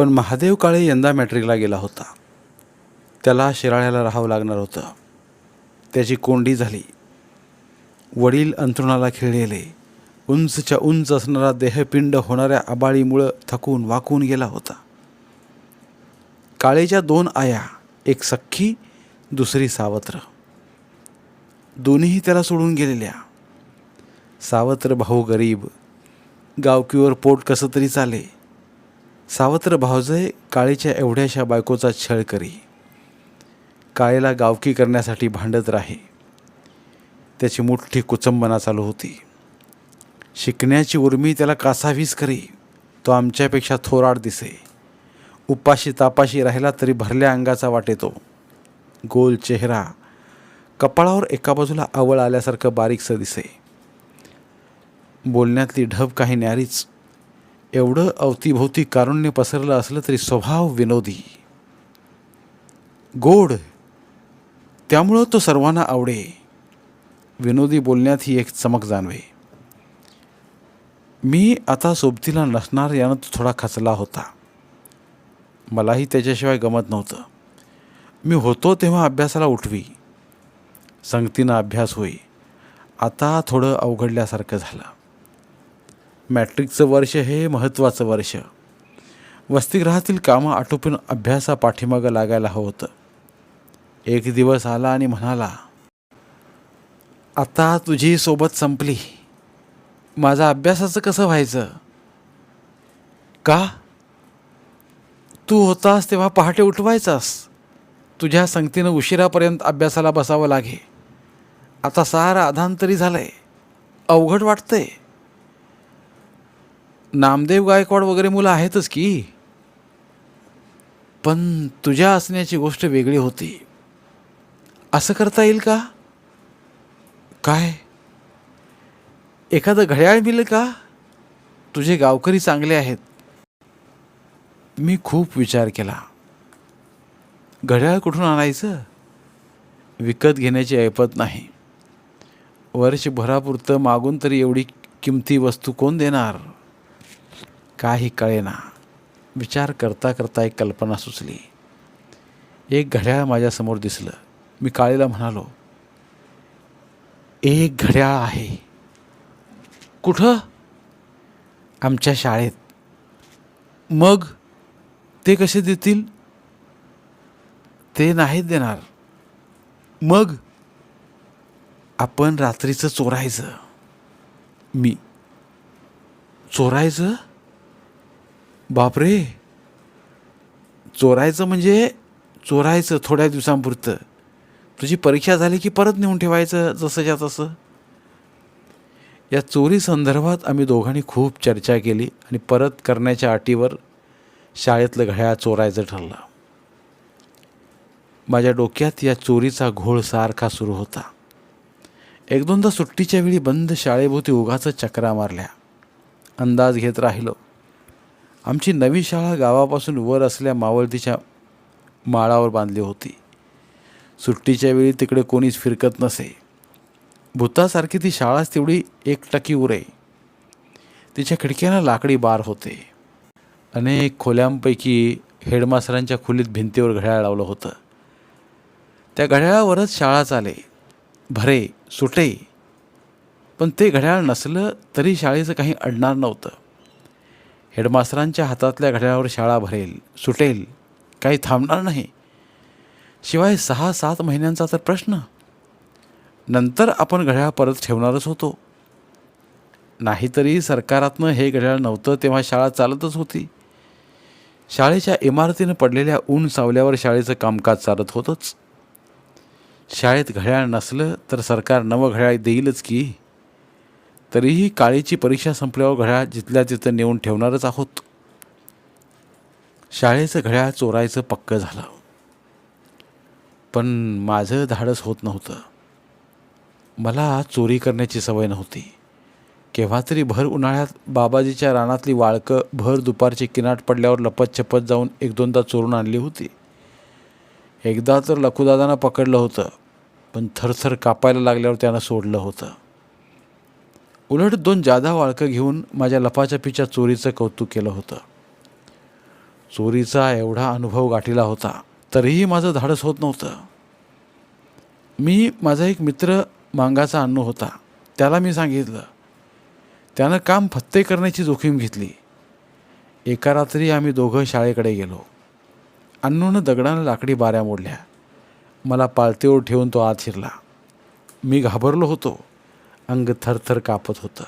पण महादेव काळे यंदा मॅट्रिकला गेला होता. त्याला शिराळ्याला राहावं लागणार होतं. त्याची कोंडी झाली. वडील अंथरुणाला खिळलेले. उंचच्या उंच असणारा देहपिंड होणाऱ्या आबाळीमुळं थकून वाकून गेला होता. काळेच्या दोन आया एक सख्खी दुसरी सावत्र. दोन्हीही त्याला सोडून गेलेल्या. सावत्र भाऊ गरीब. गावकीवर पोट कसं तरी चाले. सावत्र भावजय काळीच्या एवढ्याशा बायकोचा छळ करी. काळेला गावकी करण्यासाठी भांडत राहे. त्याची मोठी कुचंबना चालू होती. शिकण्याची उर्मी त्याला कासावीस करी. तो आमच्यापेक्षा थोराड दिसे. उपाशी तापाशी राहिला तरी भरल्या अंगाचा वाटेतो गोल चेहरा. कपाळावर एका बाजूला आवळ आल्यासारखं बारीकसं दिसे. बोलण्यातली ढब काही न्यारीच. एवढं अवतीभोवती कारुण्य पसरलं असलं तरी स्वभाव विनोदी. गोड. त्यामुळं तो सर्वांना आवडे. विनोदी बोलण्यात ही एक चमक जाणवे. मी आता सोबतीला नसणार यानं तो थोडा खचला होता. मलाही त्याच्याशिवाय गमत नव्हतं. मी होतो तेव्हा अभ्यासाला उठवी. संगतीनं अभ्यास होई. आता थोडं अवघडल्यासारखं झालं. मॅट्रिकचं वर्ष हे महत्त्वाचं वर्ष. वसतिगृहातील कामं आटोपून अभ्यासा पाठीमागं लागायला हवं होतं. एक दिवस आला आणि म्हणाला आता तुझी सोबत संपली. माझा अभ्यासाचं कसं व्हायचं? का? तू होतास तेव्हा पहाटे उठवायचास. तुझ्या संगतीनं उशिरापर्यंत अभ्यासाला बसावं लागे. आता सारा अधांतरी आहे अवघड वाटतंय. नामदेव गायकवाड वगैरे मुलं आहेतच की. पण तुझ्या असण्याची गोष्ट वेगळी होती. असं करता येईल का? काय? एखादं घड्याळ मिळेल का? तुझे गावकरी चांगले आहेत. मी खूप विचार केला. घड्याळ कुठून आणायचं? विकत घेण्याची ऐपत नाही. वर्षभरापुरतं मागून तरी एवढी किमती वस्तू कोण देणार? काही कळेना. विचार करता करता एक कल्पना सुचली. एक घड्याळ माझ्यासमोर दिसलं. मी काळीला म्हणालो एक घड्याळ आहे. कुठं? आमच्या शाळेत. मग ते कसे देतील? ते नाहीत देणार. मग? आपण रात्रीचं चोरायचं. मी. चोरायचं? बापरे. चोरायचं म्हणजे चोरायचं थोड्या दिवसांपुरतं. तुझी परीक्षा झाली की परत नेऊन ठेवायचं जसंच्या तसं? या चोरी संदर्भात आम्ही दोघांनी खूप चर्चा केली आणि परत करण्याच्या अटीवर शाळेतलं घड्याळ चोरायचं ठरलं. माझ्या डोक्यात या चोरीचा घोळ सारखा सुरू होता. एक दोनदा सुट्टीच्या वेळी बंद शाळेभोवती उगाच चक्रा मारल्या. अंदाज घेत राहिलो. आमची नवी शाळा गावापासून वर असल्या मावळतीच्या माळावर बांधली होती. सुट्टीच्या वेळी तिकडे कोणीच फिरकत नसे. भूतासारखी ती शाळाच तेवढी एकटकी उरे. तिच्या खिडक्यांना लाकडी बार होते. अनेक खोल्यांपैकी हेडमास्टरांच्या खोलीत भिंतीवर घड्याळ लावलं होतं. त्या घड्याळावरच शाळा चाले. भरे सुटे. पण ते घड्याळ नसलं तरी शाळेचं काही अडणार नव्हतं. हेडमास्टरांच्या हातातल्या घड्याळावर शाळा भरेल सुटेल काही थांबणार नाही. शिवाय सहा सात महिन्यांचा तर प्रश्न. नंतर आपण घड्याळ परत ठेवणारच होतो. नाहीतरी सरकारातनं हे घड्याळ नव्हतं तेव्हा शाळा चालतच होती. शाळेच्या इमारतीनं पडलेल्या ऊन सावल्यावर शाळेचं कामकाज चालत होतंच. शाळेत घड्याळ नसलं तर सरकार नवं घड्याळ देईलच की तरीही काळीची परीक्षा संपल्यावर घड्याळ जिथल्या तिथं नेऊन ठेवणारच आहोत. शाळेचं घड्याळ चोरायचं पक्क झालं. पण माझं धाडस होत नव्हतं. मला चोरी करण्याची सवय नव्हती. केव्हा तरी भर उन्हाळ्यात बाबाजीच्या रानातली वाळकं भर दुपारची किनाट पडल्यावर लपत छपत जाऊन एक दोनदा चोरून आणली होती. एकदा तर लखुदादानं पकडलं होतं पण थरथर कापायला लागल्यावर त्यानं सोडलं होतं. उलट दोन जादा वाळकं घेऊन माझ्या लपाछपीच्या चोरीचं कौतुक केलं होतं. चोरीचा एवढा अनुभव गाठीला होता तरीही माझं धाडस होत नव्हतं. मी माझा एक मित्र मांगाचा अण्णू होता त्याला मी सांगितलं. त्यानं काम फत्ते करण्याची जोखीम घेतली. एका रात्री आम्ही दोघं शाळेकडे गेलो. अण्णूनं दगडानं लाकडी बाऱ्या मोडल्या. मला पाळतीवर ठेवून तो आत शिरला. मी घाबरलो होतो. अंग थरथर कापत होतं.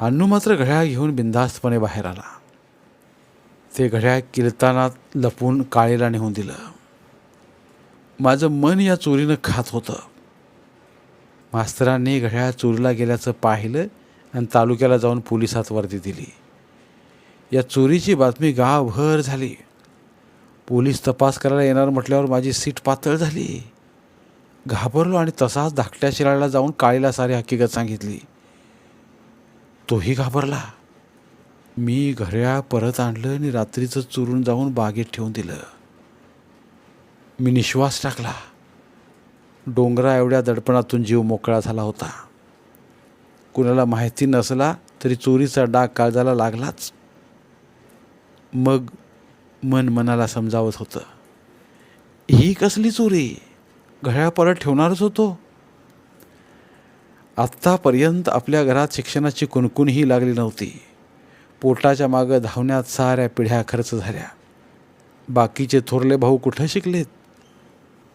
अन्नू मात्र घड्याळ घेऊन बिनधास्तपणे बाहेर आला. ते घड्याळ किलताना लपून काळीला नेऊन दिलं. माझं मन या चोरीनं खात होतं. मास्तरांनी घड्याळ चोरीला गेल्याचं पाहिलं आणि तालुक्याला जाऊन पोलिसात वर्दी दिली. या चोरीची बातमी गावभर झाली. पोलीस तपास करायला येणार म्हटल्यावर माझी सीट पातळ झाली. घाबरलो आणि तसाच धाकट्या शिराळ्याला जाऊन काळीला सारी हकीकत सांगितली. तोही घाबरला. मी घड्याळ परत आणलं आणि रात्रीचं चुरून जाऊन बागेत ठेवून दिलं. मी निश्वास टाकला. डोंगरा एवढ्या दडपणातून जीव मोकळा झाला होता. कुणाला माहिती नसला तरी चोरीचा डाग काळजाला लागलाच. मग मन मनाला समजावत होतं. ही कसली चोरी? घड्याळ परत ठेवणारच होतो. आत्तापर्यंत आपल्या घरात शिक्षणाची कुणकुणही लागली नव्हती. पोटाच्या मागं धावण्यात साऱ्या पिढ्या खर्च झाल्या. बाकीचे थोरले भाऊ कुठं शिकलेत?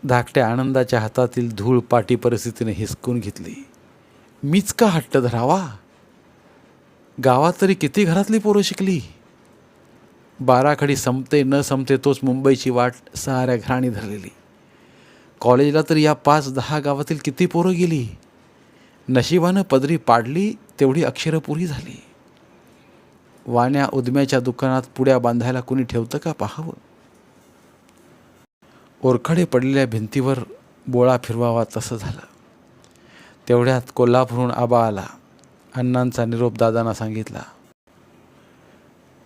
धाकट्या आनंदाच्या हातातील धूळ पाटी परिस्थितीने हिसकून घेतली. मीच का हट्ट धरावा? गावात तरी किती घरातली पोरं शिकली? बाराखडी संपते न संपते तोच मुंबईची वाट साऱ्या घराणी धरलेली. कॉलेजला तर या पाच दहा गावातील किती पोरं गेली? नशिबानं पदरी पाडली तेवढी अक्षरं पुरी झाली. वाण्या उदम्याच्या दुकानात पुड्या बांधायला कुणी ठेवतं का पाहावं? ओरखडे पडलेल्या भिंतीवर बोळा फिरवावा तसं झालं. तेवढ्यात कोल्हापूरहून आबा आला. अण्णांचा निरोप दादांना सांगितला.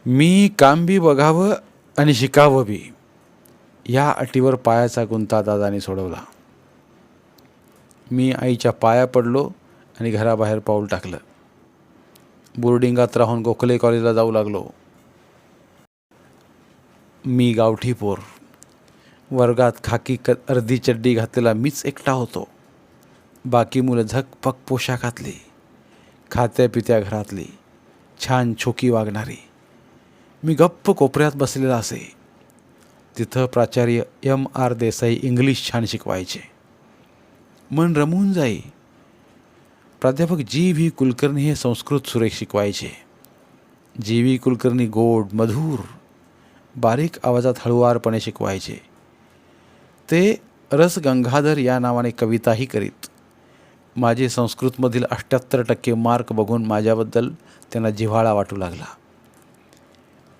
मी काम बी बघावं आणि शिकावं बी. ह्या अटीवर पायाचा गुंता दादाने सोडवला. मी आईच्या पाया पडलो आणि घराबाहेर पाऊल टाकलं. बोर्डिंगात राहून गोखले कॉलेजला जाऊ लागलो. मी गावठी पोर. वर्गात खाकी क अर्धी चड्डी घातलेला मीच एकटा होतो. बाकी मुलं झकपक पोशाखातली खात्या पित्या घरातली. छान छोकी वागणारी. मी गप्प कोपऱ्यात बसलेला असे. तिथं प्राचार्य एम आर देसाई इंग्लिश छान शिकवायचे. मन रमून जाई. प्राध्यापक जी व्ही कुलकर्णी हे संस्कृत सुरेख शिकवायचे. जी व्ही कुलकर्णी गोड मधुर बारीक आवाजात हळुवारपणे शिकवायचे. ते रस गंगाधर या नावाने कविताही करीत. माझे संस्कृतमधील अठ्ठ्याहत्तर टक्के मार्क बघून माझ्याबद्दल त्यांना जिव्हाळा वाटू लागला.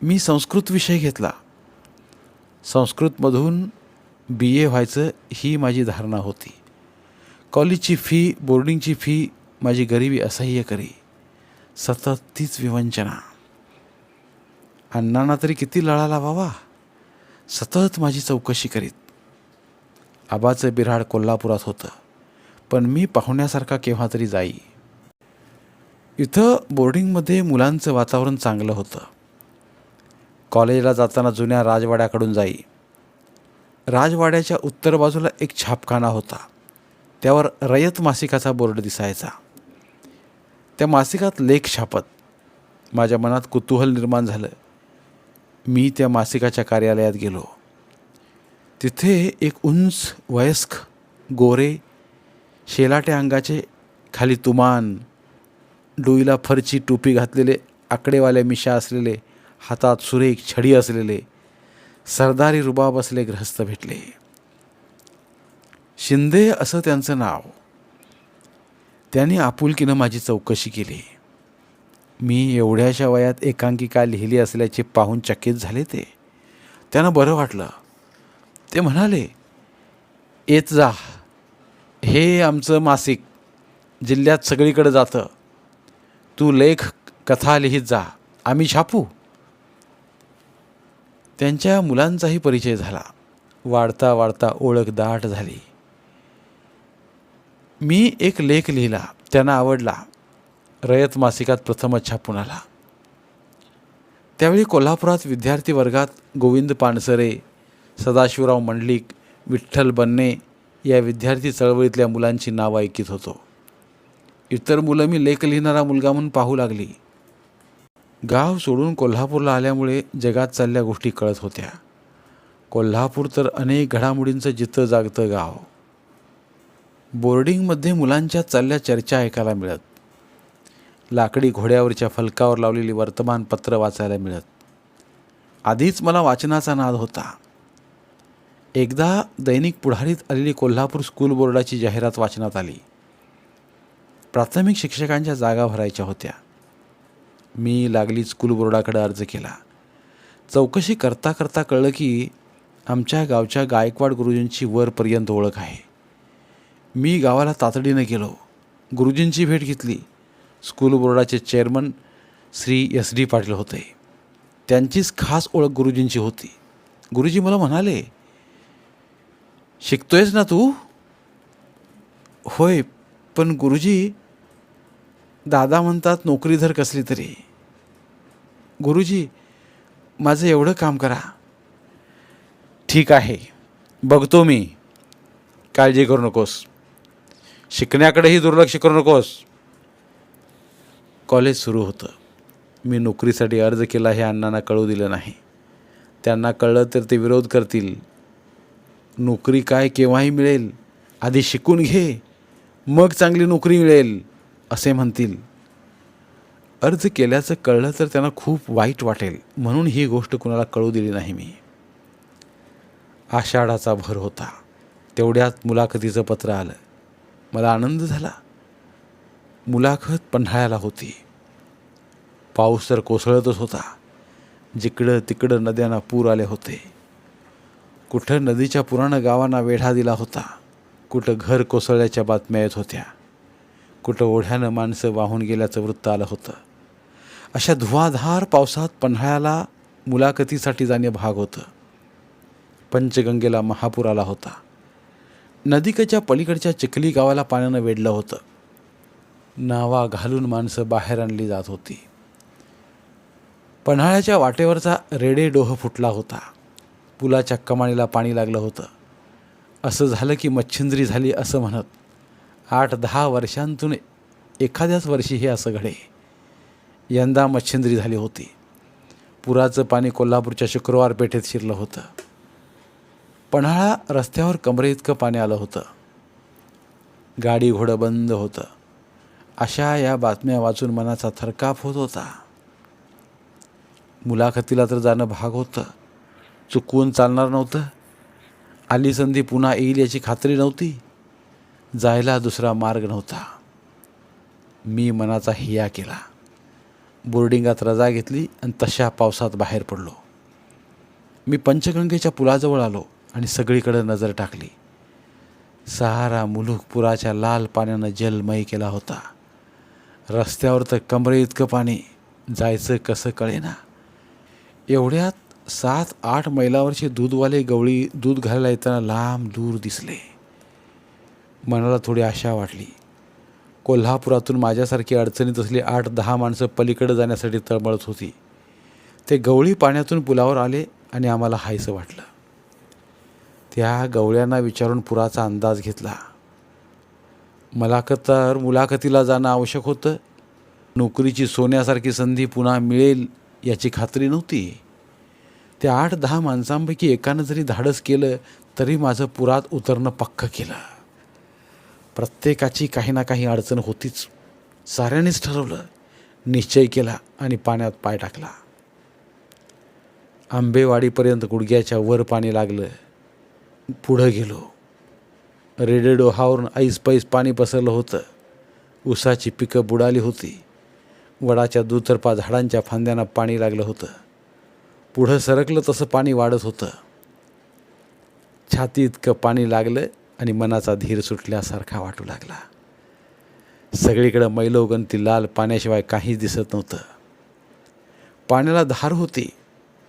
मी संस्कृत विषय घेतला. संस्कृतमधून बी ए व्हायचं ही माझी धारणा होती. कॉलेजची फी बोर्डिंगची फी माझी गरिबी असह्य करी. सतत तीच विवंचना. अण्णांना तरी किती लळा लावावा? सतत माझी चौकशी करीत. आबाचं बिराड कोल्हापुरात होतं. पण मी पाहुण्यासारखा केव्हा तरी जाई. इथं बोर्डिंगमध्ये मुलांचं वातावरण चांगलं होतं. कॉलेजला जाताना जुन्या राजवाड्याकडून जाई. राजवाड्याच्या उत्तर बाजूला एक छापखाना होता. त्यावर रयत मासिकाचा बोर्ड दिसायचा. त्या मासिकात लेख छापत. माझ्या मनात कुतूहल निर्माण झालं. मी त्या मासिकाच्या कार्यालयात गेलो. तिथे एक उंच वयस्क गोरे शेलाट्या अंगाचे खाली तुमान डोईला फरची टोपी घातलेले आकडेवाल्या मिशा असलेले हातात सुरेख छडी असलेले सरदारी रुबाब असले ग्रहस्थ भेटले. शिंदे असं त्यांचं नाव. त्यांनी आपुलकीनं माझी चौकशी केली. मी एवढ्याशा वयात एकांकिका लिहिली असल्याचे पाहून चकित झाले ते. त्यांना बरं वाटलं. ते म्हणाले येत जा. हे आमचं मासिक जिल्ह्यात सगळीकडे जातं. तू लेख कथा लिहित जा. आम्ही छापू. त्यांच्या मुलांचाही परिचय झाला. वाढता वाढता ओळख दाट झाली. मी एक लेख लिहिला. त्यांना आवडला. रयत मासिकात प्रथमच छापून आला. त्यावेळी कोल्हापुरात विद्यार्थी वर्गात गोविंद पानसरे सदाशिवराव मंडलिक विठ्ठल बन्ने या विद्यार्थी चळवळीतल्या मुलांची नावं ऐकित होतो. इतर मुलं मी लेख लिहिणारा मुलगा म्हणून पाहू लागली. गाव सोडून कोल्हापूरला आल्यामुळे जगात चालल्या गोष्टी कळत होत्या. कोल्हापूर तर अनेक घडामोडींचं जिथं जागतं गाव. बोर्डिंगमध्ये मुलांच्या चालल्या चर्चा ऐकायला मिळत. लाकडी घोड्यावरच्या फलकावर लावलेली वर्तमानपत्र वाचायला मिळत. आधीच मला वाचनाचा नाद होता. एकदा दैनिक पुढारीत आलेली कोल्हापूर स्कूल बोर्डाची जाहिरात वाचनात आली. प्राथमिक शिक्षकांच्या जागा भरायच्या होत्या. मी लागली स्कूल बोर्डाकडे अर्ज केला. चौकशी करता करता कळलं की आमच्या गावच्या गायकवाड गुरुजींची वरपर्यंत ओळख आहे. मी गावाला तातडीनं गेलो. गुरुजींची भेट घेतली. स्कूल बोर्डाचे chairman Shri S D Patil होते. त्यांचीच खास ओळख गुरुजींची होती. गुरुजी मला म्हणाले शिकतोयस ना तू? होय पण गुरुजी दादा म्हणतात नोकरी धर कसली तरी. गुरुजी माझं एवढं काम करा. ठीक आहे. बघतो मी. काळजी करू नकोस. शिकण्याकडेही दुर्लक्ष करू नकोस. कॉलेज सुरू होतं. मी नोकरीसाठी अर्ज केला हे अण्णांना कळू दिलं नाही. त्यांना कळलं तर ते विरोध करतील. नोकरी काय केव्हाही मिळेल. आधी शिकून घे. मग चांगली नोकरी मिळेल. असे म्हणतील. अर्ज केल्याचं कळलं तर त्यांना खूप वाईट वाटेल. म्हणून ही गोष्ट कुणाला कळू दिली नाही मी. आषाढाचा भर होता. तेवढ्यात मुलाखतीचं पत्र आलं. मला आनंद झाला. मुलाखत पन्हाळ्याला होती. पाऊस तर कोसळतच होता. जिकडं तिकडं नद्यांना पूर आले होते. कुठं नदीच्या पुरानं गावांना वेढा दिला होता. कुठं घर कोसळल्याच्या बातम्या येत होत्या. कुठं ओढ्यानं माणसं वाहून गेल्याचं वृत्त आलं होतं. अशा धुवाधार पावसात पन्हाळ्याला मुलाखतीसाठी जाणे भाग होतं. पंचगंगेला महापूर आला होता. नदीकच्या पलीकडच्या चिखली गावाला पाण्यानं वेढलं होतं. नावा घालून माणसं बाहेर आणली जात होती. पन्हाळ्याच्या वाटेवरचा रेडे डोह फुटला होता. पुलाच्या कमाणीला पाणी लागलं होतं. असं झालं की मच्छिंद्री झाली असं म्हणत आठ दहा वर्षांतून एखाद्याच वर्षी हे असं घडे. यंदा मच्छिंद्री झाली होती. पुराचं पाणी कोल्हापूरच्या शुक्रवार पेठेत शिरलं होतं. पन्हाळा रस्त्यावर कमरे इतकं पाणी आलं होतं. गाडी घोडं बंद होतं. अशा या बातम्या वाचून मनाचा थरकाप होत होता. मुलाखतीला तर जाणं भाग होतं. चुकवून चालणार नव्हतं. आली संधी पुन्हा येईल याची खात्री नव्हती. जायला दुसरा मार्ग नव्हता. मी मनाचा हिया केला. बोर्डिंगात रजा घेतली आणि तशा पावसात बाहेर पडलो. मी पंचगंगेच्या पुलाजवळ आलो आणि सगळीकडे नजर टाकली. सहारा मुलूक पुराच्या लाल पाण्यानं जलमय केला होता. रस्त्यावर तर कमरे इतकं पाणी जायचं कसं कळेना. एवढ्यात सात आठ मैलावरचे दूधवाले गवळी दूध घालायला येताना लांब दूर दिसले. मनाला थोडी आशा वाटली. कोल्हापुरातून माझ्यासारखी अडचणीत असली आठ दहा माणसं पलीकडे जाण्यासाठी तळमळत होती. ते गवळी पाण्यातून पुलावर आले आणि आम्हाला हायसं वाटलं. त्या गवळ्यांना विचारून पुराचा अंदाज घेतला. मला तर मुलाखतीला जाणं आवश्यक होतं. नोकरीची सोन्यासारखी संधी पुन्हा मिळेल याची खात्री नव्हती. त्या आठ दहा माणसांपैकी एकानं जरी धाडस केलं तरी माझं पुरात उतरणं पक्क केलं. प्रत्येकाची काही ना काही अडचण होतीच. साऱ्यानेच ठरवलं. निश्चय केला आणि पाण्यात पाय टाकला. आंबेवाडीपर्यंत गुडघ्याच्या वर पाणी लागलं. पुढं गेलो. रेडे डोहावरून ऐस पैस पाणी पसरलं होतं. उसाची पिकं बुडाली होती. वडाच्या दुतर्फा झाडांच्या फांद्यांना पाणी लागलं होतं. पुढं सरकलं तसं पाणी वाढत होतं. छाती इतकं पाणी लागलं आणि मनाचा धीर सुटल्यासारखा वाटू लागला. सगळीकडं मैलोगंती लाल पाण्याशिवाय काहीच दिसत नव्हतं. पाण्याला धार होती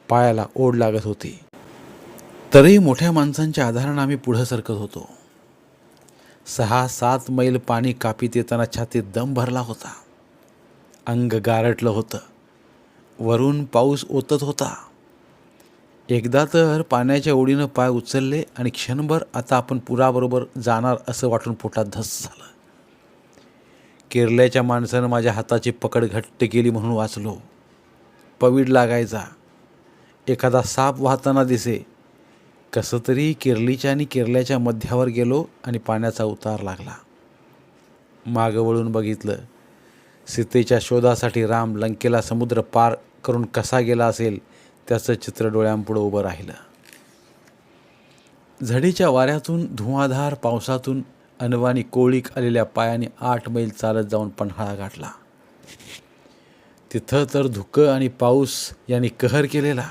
पायाला ओढ लागत होती. तरीही मोठ्या माणसांच्या आधारानं आम्ही पुढं सरकत होतो. सहा सात मैल पाणी कापीत येताना छातीत दम भरला होता. अंग गारटलं होतं. वरून पाऊस ओतत होता. एकदा तर पाण्याच्या ओढीनं पाय उचलले आणि क्षणभर आता आपण पुराबरोबर जाणार असं वाटून पोटात धस झालं. केरल्याच्या माणसानं माझ्या हाताची पकड घट्ट केली म्हणून वाचलो. पवीड लागायचा. एखादा साप वाहताना दिसे. कसं तरी केरलीच्या आणि केरल्याच्या मध्यावर गेलो आणि पाण्याचा उतार लागला. मागं वळून बघितलं. सीतेच्या शोधासाठी राम लंकेला समुद्र पार करून कसा गेला असेल त्याचं चित्र डोळ्यांपुढं उभं राहिलं. झडीच्या वाऱ्यातून धुवाधार पावसातून अनवानी कोळीक आलेल्या पायाने आठ मैल चालत जाऊन पन्हाळा गाठला. तिथं तर धुकं आणि पाऊस यांनी कहर केलेला.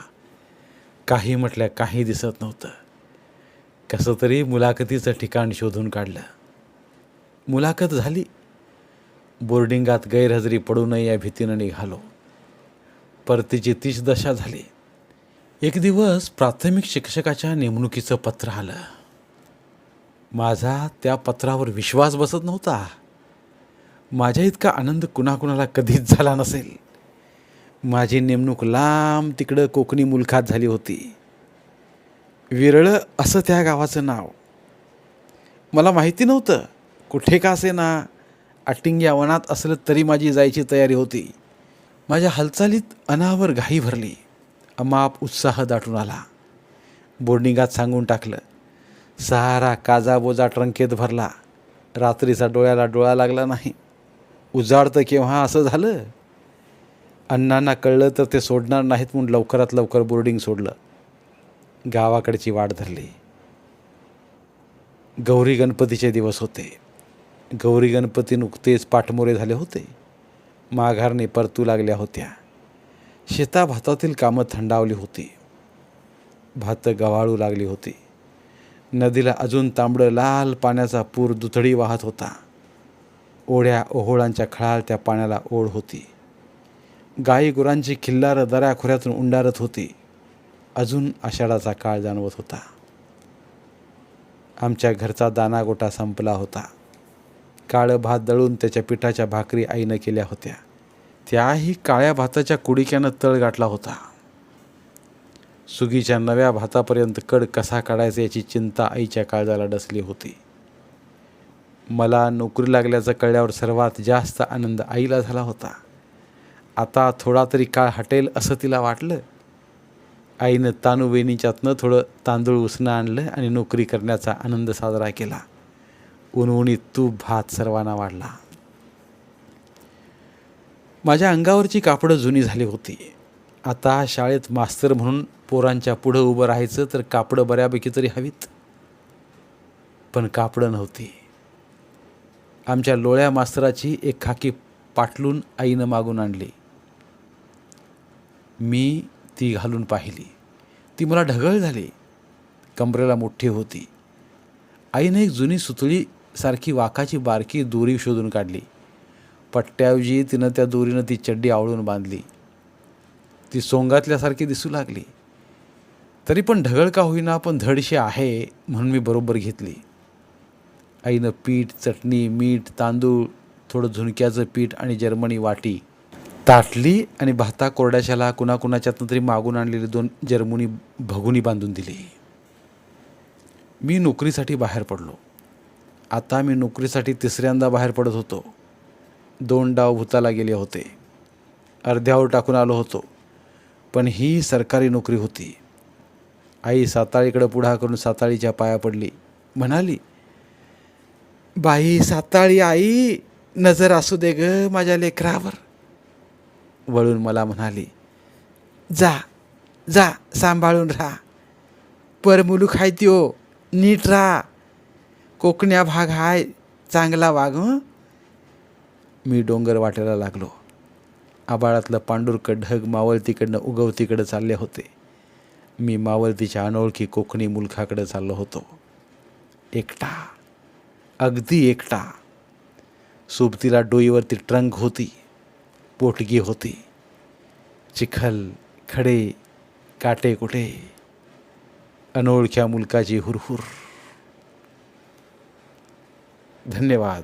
काही म्हटल्या काही दिसत नव्हतं. कसं तरी मुलाखतीचं ठिकाण शोधून काढलं. मुलाखत झाली. बोर्डिंगात गैरहजेरी पडू नये या भीतीनं निघालो. परतीची तीच दशा झाली. एक दिवस प्राथमिक शिक्षकाच्या नेमणुकीचं पत्र आलं. माझा त्या पत्रावर विश्वास बसत नव्हता. माझ्या इतका आनंद कुणाकुणाला कधीच झाला नसेल. माझी नेमणूक लांब तिकडं कोकणी मुलखात झाली होती. विरळं असं त्या गावाचं नाव. मला माहिती नव्हतं कुठे का असे ना अटिंग्या वनात असलं तरी माझी जायची तयारी होती. माझ्या हालचालीत अनावर घाई भरली. अमाप उत्साह दाटून आला. बोर्डिंगात सांगून टाकलं. सहारा काजाबोजा ट्रंकेत भरला. रात्रीचा डोळ्याला डोळा लागला नाही. उजाडतं केव्हा असं झालं? अण्णांना कळलं तर ते सोडणार नाहीत म्हणून लवकरात लवकर बोर्डिंग सोडलं. गावाकडची वाट धरली. गौरी गणपतीचे दिवस होते. गौरी गणपती नुकतेच पाठमोरे झाले होते. माघारने परतू लागल्या होत्या. शेताभातातील कामं थंडावली होती. भात गव्हाळू लागली होती. नदीला अजून तांबडं लाल पाण्याचा पूर दुथडी वाहत होता. ओढ्या ओहोळांच्या खळाळ त्या पाण्याला ओढ होती. गाई गुरांची खिल्लारं दऱ्याखोऱ्यातून उंडारत होती. अजून आषाढाचा काळ जाणवत होता. आमच्या घरचा दानागोटा संपला होता. काळं भात दळून त्याच्या पिठाच्या भाकरी आईनं केल्या होत्या. त्याही काळ्या भाताच्या कुडिक्यानं तळ गाठला होता. सुगीच्या नव्या भातापर्यंत कड कसा काढायचा याची चिंता आईच्या काळजाला डसली होती. मला नोकरी लागल्याचं कळल्यावर सर्वात जास्त आनंद आईला झाला होता. आता थोडा तरी काळ हटेल असं तिला वाटलं. आईनं तानू वेणीच्यातनं थोडं तांदूळ उसणं आणलं आणि नोकरी करण्याचा आनंद साजरा केला. उनउणीत तूप भात सर्वांना वाढला. माझ्या अंगावरची कापडं जुनी झाली होती. आता शाळेत मास्तर म्हणून पोरांच्या पुढं उभं राहायचं तर कापडं बऱ्यापैकी तरी हवीत. पण कापडं नव्हती. आमच्या लोळ्या मास्तराची एक खाकी पाटलून आईनं मागून आणली. मी ती घालून पाहिली. ती मला ढगळ झाली. कमरेला मोठी होती. आईने एक जुनी सुतळी सारखी वाकाची बारकी दोरी शोधून काढली. पट्ट्याऐवजी तिनं त्या दोरीनं ती चड्डी आवळून बांधली. ती सोंगातल्यासारखी दिसू लागली. तरी पण ढगळ का होईना पण धडशी आहे म्हणून मी बरोबर घेतली. आईनं पीठ चटणी मीठ तांदूळ थोडं झुणक्याचं पीठ आणि जर्मनी वाटी. ताटली आणि भाता कोरड्याशाला कुणाकुणाच्यातनं तरी मागून आणलेली दोन जर्मनी भगुनी बांधून दिली. मी नोकरीसाठी बाहेर पडलो. आता मी नोकरीसाठी तिसऱ्यांदा बाहेर पडत होतो. दोन डाव भूताला गेले होते. अर्ध्यावर टाकून आलो होतो पण ही सरकारी नोकरी होती. आई साताळीकडं पुढा करून साताळीच्या पाया पडली. म्हणाली बाई साताळी आई नजर असू दे ग माझ्या लेकरावर. वळून मला म्हणाली जा जा सांभाळून राहा. परमुलू खायती त्यो नीट राहा. कोकण्या भाग हाय चांगला वाघ हं. मी डोंगर वाटायला लागलो. आबाळातलं पांडुरकं ढग मावळतीकडनं उगवतीकडं चालले होते. मी मावळतीच्या अनोळखी कोकणी मुलखाकडे चाललो होतो. एकटा. अगदी एकटा. सोबतीला डोईवरती ट्रंक होती. पोटगी होती. चिखल खडे काटे कुठे? अनोळख्या मुलकाची हुरहुर. धन्यवाद.